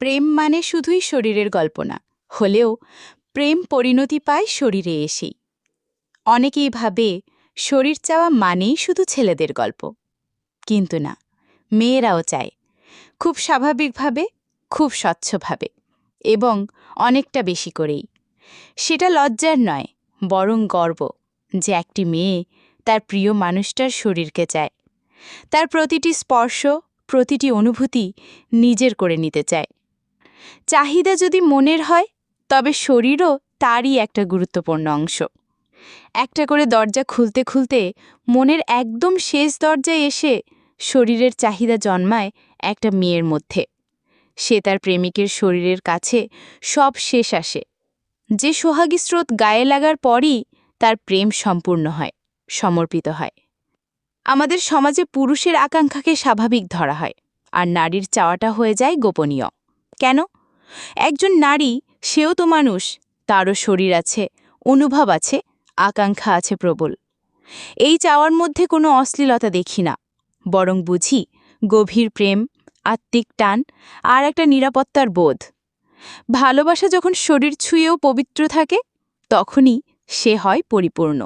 প্রেম মানে শুধুই শরীরের গল্প না, হলেও প্রেম পরিণতি পায় শরীরে এসেই। অনেকেই ভাবে শরীর চাওয়া মানেই শুধু ছেলেদের গল্প। কিন্তু না, মেয়েরাও চায়। খুব স্বাভাবিকভাবে খুব স্বচ্ছভাবে এবং অনেকটা বেশি করেই। সেটা লজ্জার নয়, বরং গর্ব যে একটি মেয়ে তার প্রিয় মানুষটার শরীরকে চায়। তার প্রতিটি স্পর্শ, প্রতিটি অনুভূতি নিজের করে নিতে চায়। চাহিদা যদি মনের হয়, তবে শরীরও তারই একটা গুরুত্বপূর্ণ অংশ। একটা করে দরজা খুলতে খুলতে মনের একদম শেষ দরজায় এসে শরীরের চাহিদা জন্মায় একটা মেয়ের মধ্যে। সে তার প্রেমিকের শরীরের কাছে সব শেষ আসে। যে সোহাগী স্রোত গায়ে লাগার পরই তার প্রেম সম্পূর্ণ হয়, সমর্পিত হয়। আমাদের সমাজে পুরুষের আকাঙ্ক্ষাকে স্বাভাবিক ধরা হয়, আর নারীর চাওয়াটা হয়ে যায় গোপনীয়। কেন? একজন নারী, সেও তো মানুষ, তারও শরীর আছে, অনুভব আছে, আকাঙ্ক্ষা আছে প্রবল। এই চাওয়ার মধ্যে কোনো অশ্লীলতা দেখি না। বরং বুঝি, গভীর প্রেম, আত্মিক টান, আর একটা নিরাপত্তার বোধ। ভালোবাসা যখন শরীর ছুঁয়েও পবিত্র থাকে, তখনই সে হয় পরিপূর্ণ।